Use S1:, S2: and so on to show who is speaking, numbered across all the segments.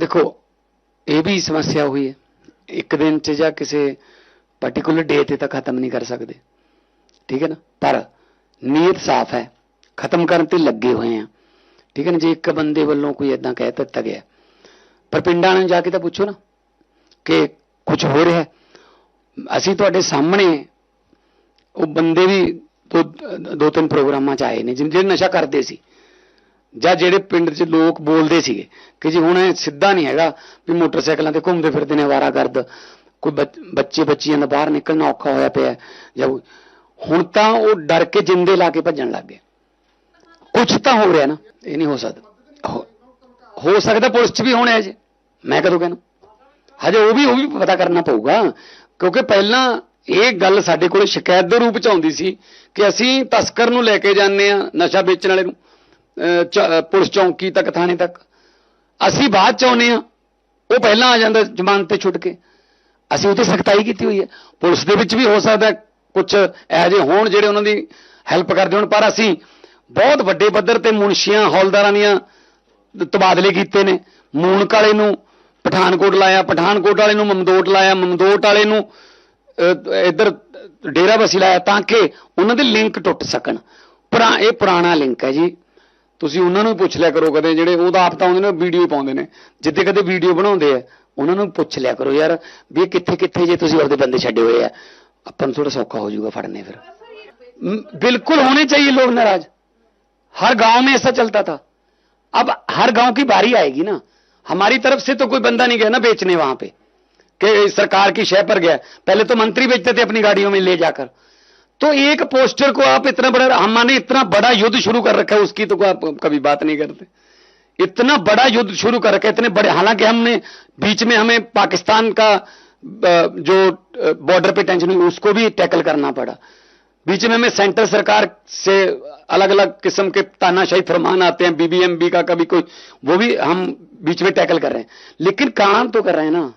S1: ਦੇਖੋ, ਇਹ ਵੀ ਸਮੱਸਿਆ ਹੋਈ ਹੈ। ਇੱਕ ਦਿਨ ਚ ਜਾਂ ਕਿਸੇ ਪਾਰਟਿਕੂਲਰ ਡੇ ਤੇ ਤਾਂ ਖਤਮ ਨਹੀਂ ਕਰ ਸਕਦੇ। ਠੀਕ ਹੈ ਨਾ? ਪਰ ਨੀਅਤ ਸਾਫ਼ ਹੈ। ਖਤਮ ਕਰਨ ਤੇ ਲੱਗੇ ਹੋਏ ਆ ਠੀਕ ਹੈ ਨਾ? ਜੇ ਇੱਕ ਬੰਦੇ ਵੱਲੋਂ ਕੋਈ ਇਦਾਂ ਕਹਿ ਦਿੱਤਾ ਗਿਆ। ਪਰ ਪਿੰਡਾਂ ਨੂੰ ਜਾ ਕੇ ਤਾਂ ਪੁੱਛੋ ਨਾ ਕਿ ਕੁਝ ਹੋ ਰਿਹਾ ਅਸੀਂ ਤੁਹਾਡੇ ਸਾਹਮਣੇ ਉਹ ਬੰਦੇ ਵੀ ਦੋ ਦੋ ਤਿੰਨ ਪ੍ਰੋਗਰਾਮਾਂ ਚ ਆਏ ਨੇ ਜਿਨ- ਜਿਹੜੇ ਨਸ਼ਾ ਕਰਦੇ ਸੀ। ਜਾਂ ਜਿਹੜੇ ਪਿੰਡ 'ਚ ਲੋਕ ਬੋਲਦੇ ਸੀਗੇ ਕਿ ਜੀ ਹੁਣ ਇਹ ਸਿੱਧਾ ਨਹੀਂ ਹੈਗਾ ਵੀ ਮੋਟਰਸਾਈਕਲਾਂ ਤੇ ਘੁੰਮਦੇ ਫਿਰਦੇ ਨੇ ਆਵਾਰਾਗਰਦ ਕੋਈ ਬੱਚ- ਬੱਚੇ ਬੱਚੀਆਂ ਦਾ ਬਾਹਰ ਨਿਕਲਣਾ ਔਖਾ ਹੋਇਆ ਪਿਆ ਜਾਂ ਹੁਣ ਤਾਂ ਉਹ ਡਰ ਕੇ ਜਿੰਦੇ ਲਾ ਕੇ ਭੱਜਣ ਲੱਗ ਗਏ। ਕੁਝ ਤਾਂ ਹੋ ਰਿਹਾ ਨਾ, ਇਹ ਨਹੀਂ ਹੋ ਸਕਦਾ। ਹੋ- ਸਕਦਾ ਪੁਲਿਸ 'ਚ ਵੀ ਹੋਣਾ ਹੈ ਜੀ। ਮੈਂ ਕਦੋਂ ਕਹਿਣਾ? ਹਜੇ ਉਹ ਵੀ ਉਹ ਵੀ ਪਤਾ ਕਰਨਾ ਪਊਗਾ, ਕਿਉਂਕਿ ਪਹਿਲਾਂ ਇਹ ਗੱਲ ਸਾਡੇ ਕੋਲ ਸ਼ਿਕਾਇਤ ਦੇ ਰੂਪ ਚ ਆਉਂਦੀ ਸੀ ਕਿ ਅਸੀਂ ਤਸਕਰ ਨੂੰ ਲੈ ਕੇ ਜਾਂਦੇ ਆ ਨਸ਼ਾ ਵੇਚਣ ਵਾਲੇ ਨੂੰ। ਪੁਲਿਸ ਚੌਂਕੀ ਤੱਕ, ਥਾਣੇ ਤੱਕ। ਅਸੀਂ ਬਾਅਦ ਚ ਆਉਨੇ ਆ ਉਹ ਪਹਿਲਾਂ ਆ ਜਾਂਦਾ ਜ਼ਮਾਨਤ ਤੇ ਛੁੱਟ ਕੇ। ਅਸੀਂ ਉਹ ਤੇ ਸਖਤਾਈ ਕੀਤੀ ਹੋਈ ਹੈ। ਪੁਲਿਸ ਦੇ ਵਿੱਚ ਵੀ ਹੋ ਸਕਦਾ ਕੁਝ ਇਹੋ ਜਿਹੇ ਹੋਣ ਜਿਹੜੇ ਉਹਨਾਂ ਦੀ ਹੈਲਪ ਕਰਦੇ ਹੋਣ, ਪਰ ਅਸੀਂ ਬਹੁਤ ਵੱਡੇ ਪੱਧਰ ਤੇ ਮੁਨਸ਼ੀਆਂ, ਹੌਲਦਾਰਾਂ ਦੀਆਂ ਤਬਾਦਲੇ ਕੀਤੇ ਨੇ। ਮੂਨਕ ਵਾਲੇ ਨੂੰ ਪਠਾਨਕੋਟ ਲਾਇਆ, ਪਠਾਨਕੋਟ ਵਾਲੇ ਨੂੰ ਮਮਦੋਟ ਲਾਇਆ, ਮਮਦੋਟ ਵਾਲੇ ਨੂੰ ਇੱਧਰ ਡੇਰਾ ਬਸੀ ਲਾਇਆ ਤਾਂ ਕਿ ਉਹਨਾਂ ਦੇ ਲਿੰਕ ਟੁੱਟ ਸਕਣ। ਪੁਰਾ, ਇਹ ਪੁਰਾਣਾ ਲਿੰਕ ਹੈ ਜੀ। ਤੁਸੀਂ ਉਹਨਾਂ ਨੂੰ ਵੀ ਪੁੱਛ ਲਿਆ ਕਰੋ ਕਦੇ ਜਿਹੜੇ ਉਹਦਾ ਆਪ ਤਾਂ ਆਉਂਦੇ ਨੇ ਵੀਡੀਓ ਪਾਉਂਦੇ ਨੇ ਜਿੱਦੇ ਕਦੇ ਵੀਡੀਓ ਬਣਾਉਂਦੇ ਆ ਉਹਨਾਂ ਨੂੰ ਪੁੱਛ ਲਿਆ ਕਰੋ ਯਾਰ ਵੀ ਇਹ ਕਿੱਥੇ ਕਿੱਥੇ ਜੇ ਤੁਸੀਂ ਆਪਦੇ ਬੰਦੇ ਛੱਡੇ ਹੋਏ ਆ ਆਪਾਂ ਨੂੰ ਥੋੜਾ ਸੌਖਾ ਹੋ ਜਾਊਗਾ ਫੜਨੇ ਫਿਰ म, बिल्कुल होने चाहिए लोग नाराज हर गांव में ऐसा चलता था अब हर गांव की बारी आएगी ना हमारी तरफ से तो कोई बंदा नहीं गया ना बेचने वहां पे कि सरकार की शय पर गया पहले तो मंत्री बेचते थे अपनी गाड़ियों में ले जाकर तो एक पोस्टर को आप इतना बड़ा हमने इतना बड़ा युद्ध शुरू कर रखा है, उसकी तो आप कभी बात नहीं करते। इतना बड़ा युद्ध शुरू कर रखा है, इतने बड़े, हालाँकि हमने बीच में हमें पाकिस्तान का जो बॉर्डर पे टेंशन हुई, उसको भी टैकल करना पड़ा। बीच में हमें सेंट्रल सरकार से अलग अलग किस्म के तानाशाही फरमान आते हैं बीबीएमबी का कभी कोई, वो भी हम बीच में टैकल कर रहे हैं। लेकिन काम तो कर रहे हैं ना।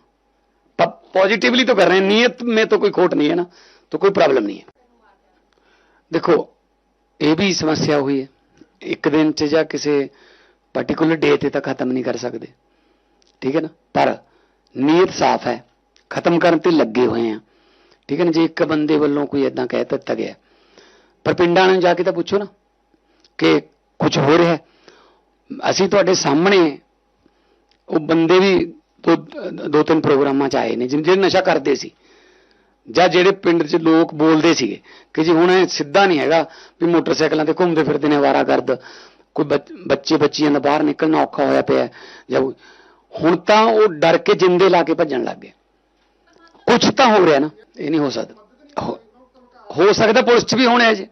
S1: पॉजिटिवली तो कर रहे हैं, नीयत में तो कोई खोट नहीं है ना तो कोई प्रॉब्लम नहीं है। ਦੇਖੋ, ਇਹ ਵੀ ਸਮੱਸਿਆ ਹੋਈ ਹੈ। ਇੱਕ ਦਿਨ ਚ ਜਾਂ ਕਿਸੇ ਪਾਰਟਿਕੂਲਰ ਡੇ ਤੇ ਤਾਂ ਖਤਮ ਨਹੀਂ ਕਰ ਸਕਦੇ। ਠੀਕ ਹੈ ਨਾ? ਪਰ ਨੀਅਤ ਸਾਫ਼ ਹੈ। ਖਤਮ ਕਰਨ ਤੇ ਲੱਗੇ ਹੋਏ ਆ ਠੀਕ ਹੈ ਨਾ? ਜੇ ਇੱਕ ਬੰਦੇ ਵੱਲੋਂ ਕੋਈ ਇਦਾਂ ਕਹਿ ਦਿੱਤਾ ਗਿਆ ਪਰ ਪਿੰਡਾਂ ਨੂੰ ਜਾ ਕੇ ਤਾਂ ਪੁੱਛੋ ਨਾ ਕਿ ਕੁਝ ਹੋ ਰਿਹਾ ਹੈ। ਅਸੀਂ ਤੁਹਾਡੇ ਸਾਹਮਣੇ ਉਹ ਬੰਦੇ ਵੀ ਦੋ ਦੋ ਤਿੰਨ ਪ੍ਰੋਗਰਾਮਾਂ ਚ ਆਏ ਨੇ, ਜਿਨ- ਜਿਹੜੇ ਨਸ਼ਾ ਕਰਦੇ ਸੀ। ਜਾਂ ਜਿਹੜੇ ਪਿੰਡ 'ਚ ਲੋਕ ਬੋਲਦੇ ਸੀਗੇ ਕਿ ਜੀ ਹੁਣ ਇਹ ਸਿੱਧਾ ਨਹੀਂ ਹੈਗਾ ਵੀ ਮੋਟਰਸਾਈਕਲਾਂ ਤੇ ਘੁੰਮਦੇ ਫਿਰਦੇ ਨੇ ਆਵਾਰਾਗਰਦ ਕੋਈ ਬੱਚ- ਬੱਚੇ ਬੱਚੀਆਂ ਦਾ ਬਾਹਰ ਨਿਕਲਣਾ ਔਖਾ ਹੋਇਆ ਪਿਆ ਜਾਂ ਹੁਣ ਤਾਂ ਉਹ ਡਰ ਕੇ ਜਿੰਦੇ ਲਾ ਕੇ ਭੱਜਣ ਲੱਗ ਗਏ। ਕੁਝ ਤਾਂ ਹੋ ਰਿਹਾ ਨਾ, ਇਹ ਨਹੀਂ ਹੋ ਸਕਦਾ। ਹੋ- ਸਕਦਾ ਪੁਲਿਸ 'ਚ ਵੀ ਹੋਣਾ ਹੈ ਜੀ।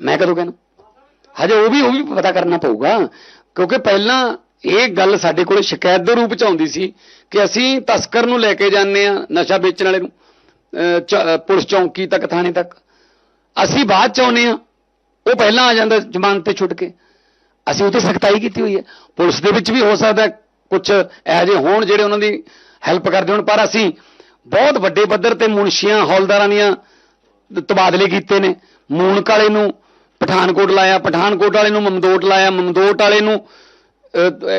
S1: ਮੈਂ ਕਦੋਂ ਕਹਿਣਾ? ਹਜੇ ਉਹ ਵੀ ਉਹ ਵੀ ਪਤਾ ਕਰਨਾ ਪਊਗਾ, ਕਿਉਂਕਿ ਪਹਿਲਾਂ ਇਹ ਗੱਲ ਸਾਡੇ ਕੋਲ ਸ਼ਿਕਾਇਤ ਦੇ ਰੂਪ ਚ ਆਉਂਦੀ ਸੀ ਕਿ ਅਸੀਂ ਤਸਕਰ ਨੂੰ ਲੈ ਕੇ ਜਾਂਦੇ ਆ ਨਸ਼ਾ ਵੇਚਣ ਵਾਲੇ ਨੂੰ। ਪੁਲਿਸ ਚੌਂਕੀ ਤੱਕ, ਥਾਣੇ ਤੱਕ। ਅਸੀਂ ਬਾਅਦ ਚ ਆਉਨੇ ਆ ਉਹ ਪਹਿਲਾਂ ਆ ਜਾਂਦਾ ਜ਼ਮਾਨਤ ਤੇ ਛੁੱਟ ਕੇ। ਅਸੀਂ ਉਹ ਤੇ ਸਖਤਾਈ ਕੀਤੀ ਹੋਈ ਹੈ। ਪੁਲਿਸ ਦੇ ਵਿੱਚ ਵੀ ਹੋ ਸਕਦਾ ਕੁਝ ਇਹੋ ਜਿਹੇ ਹੋਣ ਜਿਹੜੇ ਉਹਨਾਂ ਦੀ ਹੈਲਪ ਕਰਦੇ ਹੋਣ, ਪਰ ਅਸੀਂ ਬਹੁਤ ਵੱਡੇ ਪੱਧਰ ਤੇ ਮੁਨਸ਼ੀਆਂ, ਹੌਲਦਾਰਾਂ ਦੀਆਂ ਤਬਾਦਲੇ ਕੀਤੇ ਨੇ। ਮੂਨਕ ਵਾਲੇ ਨੂੰ ਪਠਾਨਕੋਟ ਲਾਇਆ, ਪਠਾਨਕੋਟ ਵਾਲੇ ਨੂੰ ਮਮਦੋਟ ਲਾਇਆ, ਮਮਦੋਟ ਵਾਲੇ ਨੂੰ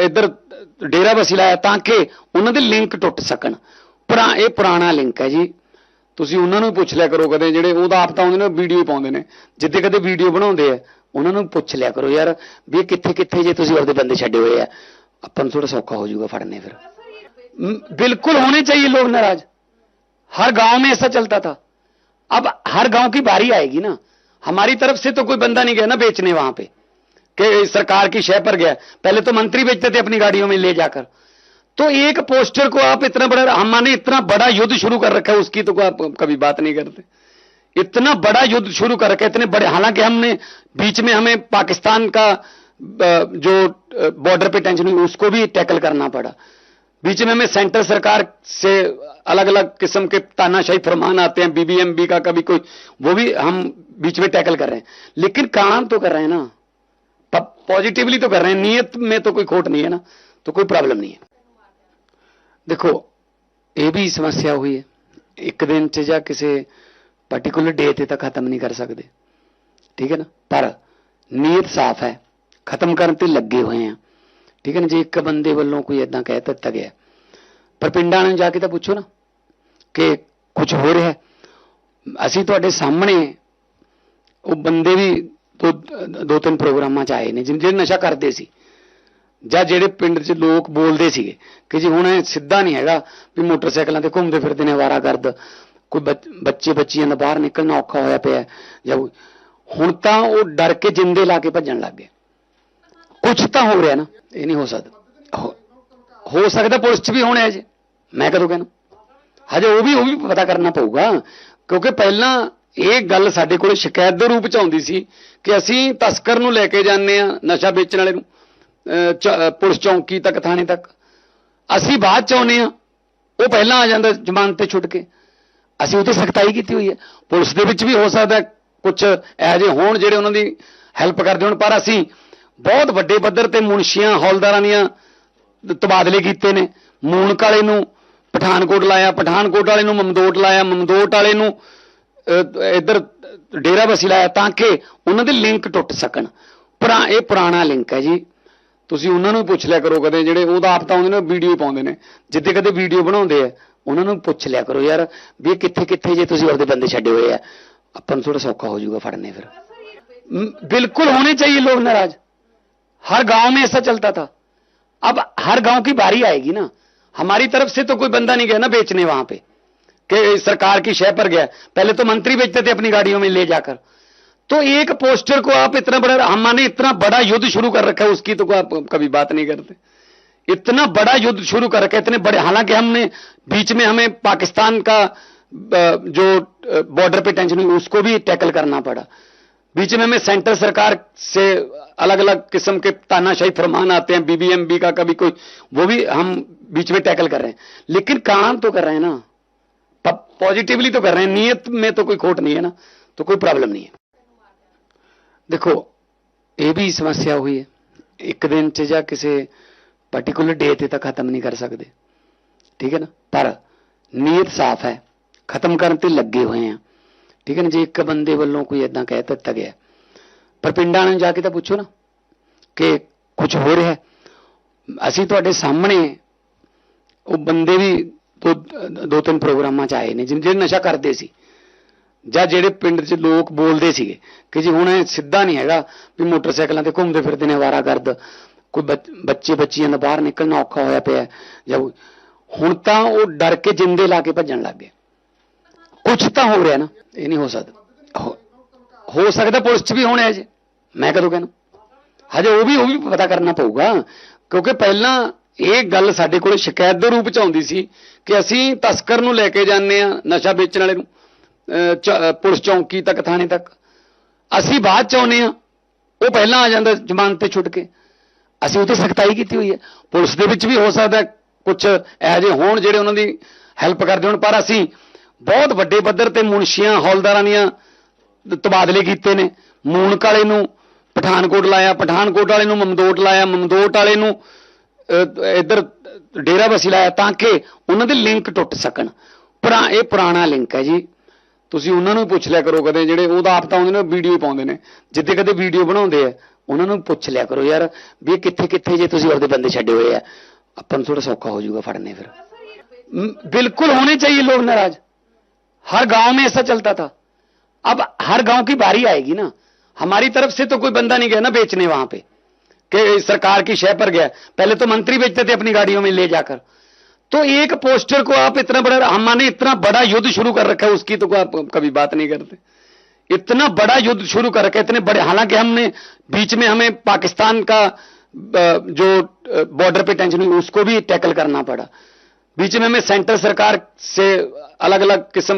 S1: ਇੱਧਰ ਡੇਰਾ ਬਸੀ ਲਾਇਆ ਤਾਂ ਕਿ ਉਹਨਾਂ ਦੇ ਲਿੰਕ ਟੁੱਟ ਸਕਣ। ਪੁਰਾ, ਇਹ ਪੁਰਾਣਾ ਲਿੰਕ ਹੈ ਜੀ। ਤੁਸੀਂ ਉਹਨਾਂ ਨੂੰ ਵੀ ਪੁੱਛ ਲਿਆ ਕਰੋ ਕਦੇ ਜਿਹੜੇ ਉਹਦਾ ਆਪ ਤਾਂ ਆਉਂਦੇ ਨੇ ਵੀਡੀਓ ਪਾਉਂਦੇ ਨੇ ਜਿੱਦੇ ਕਦੇ ਵੀਡੀਓ ਬਣਾਉਂਦੇ ਆ ਉਹਨਾਂ ਨੂੰ ਪੁੱਛ ਲਿਆ ਕਰੋ ਯਾਰ ਵੀ ਇਹ ਕਿੱਥੇ ਕਿੱਥੇ ਜੇ ਤੁਸੀਂ ਆਪਦੇ ਬੰਦੇ ਛੱਡੇ ਹੋਏ ਆ ਆਪਾਂ ਨੂੰ ਥੋੜਾ ਸੌਖਾ ਹੋ ਜਾਊਗਾ ਫੜਨੇ ਫਿਰ म, बिल्कुल होने चाहिए लोग नाराज हर गांव में ऐसा चलता था अब हर गांव की बारी आएगी ना हमारी तरफ से तो कोई बंदा नहीं गया ना बेचने वहां पे कि सरकार की शय पर गया पहले तो मंत्री बेचते थे अपनी गाड़ियों में ले जाकर तो एक पोस्टर को आप इतना बड़ा हमने इतना बड़ा युद्ध शुरू कर रखा है, उसकी तो आप कभी बात नहीं करते। इतना बड़ा युद्ध शुरू कर रखा है, इतने बड़े, हालाँकि हमने बीच में हमें पाकिस्तान का जो बॉर्डर पे टेंशन हुई, उसको भी टैकल करना पड़ा। बीच में हमें सेंट्रल सरकार से अलग अलग किस्म के तानाशाही फरमान आते हैं बीबीएमबी का कभी कोई, वो भी हम बीच में टैकल कर रहे हैं। लेकिन काम तो कर रहे हैं ना। पॉजिटिवली तो कर रहे हैं, नीयत में तो कोई खोट नहीं है ना तो कोई प्रॉब्लम नहीं है। ਦੇਖੋ, ਇਹ ਵੀ ਸਮੱਸਿਆ ਹੋਈ ਹੈ। ਇੱਕ ਦਿਨ ਚ ਜਾਂ ਕਿਸੇ ਪਾਰਟਿਕੂਲਰ ਡੇ ਤੇ ਤਾਂ ਖਤਮ ਨਹੀਂ ਕਰ ਸਕਦੇ। ਠੀਕ ਹੈ ਨਾ? ਪਰ ਨੀਅਤ ਸਾਫ਼ ਹੈ। ਖਤਮ ਕਰਨ ਤੇ ਲੱਗੇ ਹੋਏ ਆ ਠੀਕ ਹੈ ਨਾ? ਜੇ ਇੱਕ ਬੰਦੇ ਵੱਲੋਂ ਕੋਈ ਇਦਾਂ ਕਹਿ ਦਿੱਤਾ ਗਿਆ। ਪਰ ਪਿੰਡਾਂ ਨੂੰ ਜਾ ਕੇ ਤਾਂ ਪੁੱਛੋ ਨਾ ਕਿ ਕੁਝ ਹੋ ਰਿਹਾ ਅਸੀਂ ਤੁਹਾਡੇ ਸਾਹਮਣੇ ਉਹ ਬੰਦੇ ਵੀ ਦੋ ਦੋ ਤਿੰਨ ਪ੍ਰੋਗਰਾਮਾਂ 'ਚ ਆਏ ਨੇ ਜਿਨ- ਜਿਹੜੇ ਨਸ਼ਾ ਕਰਦੇ ਸੀ। ਜਾਂ ਜਿਹੜੇ ਪਿੰਡ 'ਚ ਲੋਕ ਬੋਲਦੇ ਸੀਗੇ ਕਿ ਜੀ ਹੁਣ ਇਹ ਸਿੱਧਾ ਨਹੀਂ ਹੈਗਾ ਵੀ ਮੋਟਰਸਾਈਕਲਾਂ ਤੇ ਘੁੰਮਦੇ ਫਿਰਦੇ ਨੇ ਆਵਾਰਾਗਰਦ ਕੋਈ ਬੱਚ- ਬੱਚੇ ਬੱਚੀਆਂ ਦਾ ਬਾਹਰ ਨਿਕਲਣਾ ਔਖਾ ਹੋਇਆ ਪਿਆ ਜਾਂ ਹੁਣ ਤਾਂ ਉਹ ਡਰ ਕੇ ਜਿੰਦੇ ਲਾ ਕੇ ਭੱਜਣ ਲੱਗ ਗਏ। ਕੁਝ ਤਾਂ ਹੋ ਰਿਹਾ ਨਾ, ਇਹ ਨਹੀਂ ਹੋ ਸਕਦਾ। ਹੋ- ਸਕਦਾ ਪੁਲਿਸ 'ਚ ਵੀ ਹੋਣਾ ਹੈ ਜੀ। ਮੈਂ ਕਦੋਂ ਕਹਿਣਾ? ਹਜੇ ਉਹ ਵੀ ਉਹ ਵੀ ਪਤਾ ਕਰਨਾ ਪਊਗਾ, ਕਿਉਂਕਿ ਪਹਿਲਾਂ ਇਹ ਗੱਲ ਸਾਡੇ ਕੋਲ ਸ਼ਿਕਾਇਤ ਦੇ ਰੂਪ ਚ ਆਉਂਦੀ ਸੀ ਕਿ ਅਸੀਂ ਤਸਕਰ ਨੂੰ ਲੈ ਕੇ ਜਾਂਦੇ ਆ ਨਸ਼ਾ ਵੇਚਣ ਵਾਲੇ ਨੂੰ। ਪੁਲਿਸ ਚੌਂਕੀ ਤੱਕ, ਥਾਣੇ ਤੱਕ। ਅਸੀਂ ਬਾਅਦ ਚ ਆਉਨੇ ਆ ਉਹ ਪਹਿਲਾਂ ਆ ਜਾਂਦਾ ਜ਼ਮਾਨਤ ਤੇ ਛੁੱਟ ਕੇ। ਅਸੀਂ ਉਹ ਤੇ ਸਖਤਾਈ ਕੀਤੀ ਹੋਈ ਹੈ। ਪੁਲਿਸ ਦੇ ਵਿੱਚ ਵੀ ਹੋ ਸਕਦਾ ਕੁਝ ਇਹੋ ਜਿਹੇ ਹੋਣ ਜਿਹੜੇ ਉਹਨਾਂ ਦੀ ਹੈਲਪ ਕਰਦੇ ਹੋਣ। ਪਰ ਅਸੀਂ ਬਹੁਤ ਵੱਡੇ ਪੱਧਰ ਤੇ ਮੁਨਸ਼ੀਆਂ, ਹੌਲਦਾਰਾਂ ਦੀਆਂ ਤਬਾਦਲੇ ਕੀਤੇ ਨੇ। ਮੂਨਕ ਵਾਲੇ ਨੂੰ ਪਠਾਨਕੋਟ ਲਾਇਆ, ਪਠਾਨਕੋਟ ਵਾਲੇ ਨੂੰ ਮਮਦੋਟ ਲਾਇਆ, ਮਮਦੋਟ ਵਾਲੇ ਨੂੰ ਇੱਧਰ ਡੇਰਾ ਬਸੀ ਲਾਇਆ ਤਾਂ ਕਿ ਉਹਨਾਂ ਦੇ ਲਿੰਕ ਟੁੱਟ ਸਕਣ। ਪੁਰਾ, ਇਹ ਪੁਰਾਣਾ ਲਿੰਕ ਹੈ ਜੀ। ਤੁਸੀਂ ਉਹਨਾਂ ਨੂੰ ਵੀ ਪੁੱਛ ਲਿਆ ਕਰੋ ਕਦੇ ਜਿਹੜੇ ਉਹਦਾ ਆਪ ਤਾਂ ਆਉਂਦੇ ਨੇ ਵੀਡੀਓ ਪਾਉਂਦੇ ਨੇ ਜਿੱਦੇ ਕਦੇ ਵੀਡੀਓ ਬਣਾਉਂਦੇ ਆ ਉਹਨਾਂ ਨੂੰ ਪੁੱਛ ਲਿਆ ਕਰੋ ਯਾਰ ਵੀ ਇਹ ਕਿੱਥੇ ਕਿੱਥੇ ਜੇ ਤੁਸੀਂ ਆਪਦੇ ਬੰਦੇ ਛੱਡੇ ਹੋਏ ਆ ਆਪਾਂ ਨੂੰ ਥੋੜਾ ਸੌਖਾ ਹੋ ਜਾਊਗਾ ਫੜਨੇ ਫਿਰ म, बिल्कुल होने चाहिए लोग नाराज हर गांव में ऐसा चलता था अब हर गांव की बारी आएगी ना हमारी तरफ से तो कोई बंदा नहीं गया ना बेचने वहां पे कि सरकार की शय पर गया पहले तो मंत्री बेचते थे अपनी गाड़ियों में ले जाकर तो एक पोस्टर को आप इतना बड़ा हमने इतना बड़ा युद्ध शुरू कर रखा है, उसकी तो आप कभी बात नहीं करते। इतना बड़ा युद्ध शुरू कर रखा है, इतने बड़े, हालाँकि हमने बीच में हमें पाकिस्तान का जो बॉर्डर पे टेंशन हुई, उसको भी टैकल करना पड़ा। बीच में हमें सेंटर सरकार से अलग अलग किस्म के तानाशाही फरमान आते हैं बीबीएमबी का कभी कोई, वो भी हम बीच में टैकल कर रहे हैं। लेकिन काम तो कर रहे हैं ना। पॉजिटिवली तो कर रहे हैं, नीयत में तो कोई खोट नहीं है ना तो कोई प्रॉब्लम नहीं है। ਦੇਖੋ, ਇਹ ਵੀ ਸਮੱਸਿਆ ਹੋਈ ਹੈ। ਇੱਕ ਦਿਨ ਚ ਜਾਂ ਕਿਸੇ ਪਾਰਟਿਕੂਲਰ ਡੇ ਤੇ ਤਾਂ ਖਤਮ ਨਹੀਂ ਕਰ ਸਕਦੇ। ਠੀਕ ਹੈ ਨਾ? ਪਰ ਨੀਅਤ ਸਾਫ਼ ਹੈ। ਖਤਮ ਕਰਨ ਤੇ ਲੱਗੇ ਹੋਏ ਆ ਠੀਕ ਹੈ ਨਾ? ਜੇ ਇੱਕ ਬੰਦੇ ਵੱਲੋਂ ਕੋਈ ਇਦਾਂ ਕਹਿ ਦਿੱਤਾ ਗਿਆ। ਪਰ ਪਿੰਡਾਂ ਨੂੰ ਜਾ ਕੇ ਤਾਂ ਪੁੱਛੋ ਨਾ ਕਿ ਕੁਝ ਹੋ ਰਿਹਾ ਅਸੀਂ ਤੁਹਾਡੇ ਸਾਹਮਣੇ ਉਹ ਬੰਦੇ ਵੀ ਦੋ ਦੋ ਤਿੰਨ ਪ੍ਰੋਗਰਾਮਾਂ 'ਚ ਆਏ ਨੇ, ਜਿਨ- ਜਿਹੜੇ ਨਸ਼ਾ ਕਰਦੇ ਸੀ। ਜਾਂ ਜਿਹੜੇ ਪਿੰਡ 'ਚ ਲੋਕ ਬੋਲਦੇ ਸੀਗੇ ਕਿ ਜੀ ਹੁਣ ਇਹ ਸਿੱਧਾ ਨਹੀਂ ਹੈਗਾ ਵੀ ਮੋਟਰਸਾਈਕਲਾਂ ਤੇ ਘੁੰਮਦੇ ਫਿਰਦੇ ਨੇ ਆਵਾਰਾਗਰਦ ਕੋਈ ਬੱਚ- ਬੱਚੇ ਬੱਚੀਆਂ ਦਾ ਬਾਹਰ ਨਿਕਲਣਾ ਔਖਾ ਹੋਇਆ ਪਿਆ ਜਾਂ ਹੁਣ ਤਾਂ ਉਹ ਡਰ ਕੇ ਜਿੰਦੇ ਲਾ ਕੇ ਭੱਜਣ ਲੱਗ ਗਏ। ਕੁਝ ਤਾਂ ਹੋ ਰਿਹਾ ਨਾ, ਇਹ ਨਹੀਂ ਹੋ ਸਕਦਾ। ਹੋ- ਹੋ ਸਕਦਾ ਪੁਲਿਸ 'ਚ ਵੀ ਹੋਣਾ ਹੈ ਮੈਂ ਕਦੋਂ ਕਹਿਣਾ? ਹਜੇ ਉਹ ਵੀ ਉਹ ਵੀ ਪਤਾ ਕਰਨਾ ਪਊਗਾ, ਕਿਉਂਕਿ ਪਹਿਲਾਂ ਇਹ ਗੱਲ ਸਾਡੇ ਕੋਲ ਸ਼ਿਕਾਇਤ ਦੇ ਰੂਪ ਚ ਆਉਂਦੀ ਸੀ ਕਿ ਅਸੀਂ ਤਸਕਰ ਨੂੰ ਲੈ ਕੇ ਜਾਂਦੇ ਆ ਨਸ਼ਾ ਵੇਚਣ ਵਾਲੇ ਨੂੰ। ਪੁਲਿਸ ਚੌਂਕੀ ਤੱਕ, ਥਾਣੇ ਤੱਕ। ਅਸੀਂ ਬਾਅਦ ਚ ਆਉਨੇ ਆ ਉਹ ਪਹਿਲਾਂ ਆ ਜਾਂਦਾ ਜ਼ਮਾਨਤ ਤੇ ਛੁੱਟ ਕੇ। ਅਸੀਂ ਉਹ ਤੇ ਸਖਤਾਈ ਕੀਤੀ ਹੋਈ ਹੈ। ਪੁਲਿਸ ਦੇ ਵਿੱਚ ਵੀ ਹੋ ਸਕਦਾ ਕੁਝ ਇਹੋ ਜਿਹੇ ਹੋਣ ਜਿਹੜੇ ਉਹਨਾਂ ਦੀ ਹੈਲਪ ਕਰਦੇ ਹੋਣ, ਪਰ ਅਸੀਂ ਬਹੁਤ ਵੱਡੇ ਪੱਧਰ ਤੇ ਮੁਨਸ਼ੀਆਂ, ਹੌਲਦਾਰਾਂ ਦੀਆਂ ਤਬਾਦਲੇ ਕੀਤੇ ਨੇ। ਮੂਨਕ ਵਾਲੇ ਨੂੰ ਪਠਾਨਕੋਟ ਲਾਇਆ, ਪਠਾਨਕੋਟ ਵਾਲੇ ਨੂੰ ਮਮਦੋਟ ਲਾਇਆ, ਮਮਦੋਟ ਵਾਲੇ ਨੂੰ ਇੱਧਰ ਡੇਰਾ ਬਸੀ ਲਾਇਆ ਤਾਂ ਕਿ ਉਹਨਾਂ ਦੇ ਲਿੰਕ ਟੁੱਟ ਸਕਣ। ਪੁਰਾ, ਇਹ ਪੁਰਾਣਾ ਲਿੰਕ ਹੈ ਜੀ। ਤੁਸੀਂ ਉਹਨਾਂ ਨੂੰ ਵੀ ਪੁੱਛ ਲਿਆ ਕਰੋ ਕਦੇ ਜਿਹੜੇ ਉਹਦਾ ਆਪ ਤਾਂ ਆਉਂਦੇ ਨੇ ਵੀਡੀਓ ਪਾਉਂਦੇ ਨੇ ਜਿੱਦੇ ਕਦੇ ਵੀਡੀਓ ਬਣਾਉਂਦੇ ਆ ਉਹਨਾਂ ਨੂੰ ਪੁੱਛ ਲਿਆ ਕਰੋ ਯਾਰ ਵੀ ਇਹ ਕਿੱਥੇ ਕਿੱਥੇ ਜੇ ਤੁਸੀਂ ਆਪਦੇ ਬੰਦੇ ਛੱਡੇ ਹੋਏ ਆ ਆਪਾਂ ਨੂੰ ਥੋੜਾ ਸੌਖਾ ਹੋ ਜਾਊਗਾ ਫੜਨੇ ਫਿਰ म, बिल्कुल होने चाहिए लोग नाराज हर गांव में ऐसा चलता था अब हर गांव की बारी आएगी ना हमारी तरफ से तो कोई बंदा नहीं गया ना बेचने वहां पे कि सरकार की शय पर गया पहले तो मंत्री बेचते थे अपनी गाड़ियों में ले जाकर तो एक पोस्टर को आप इतना बड़ा हम माने इतना बड़ा युद्ध शुरू कर रखा है, उसकी तो आप कभी बात नहीं करते। इतना बड़ा युद्ध शुरू कर रखा है, इतने बड़े, हालाँकि हमने, बीच में हमें पाकिस्तान का जो बॉर्डर पे टेंशन हुई, उसको भी टैकल करना पड़ा। बीच में हमें सेंटर सरकार से अलग अलग किस्म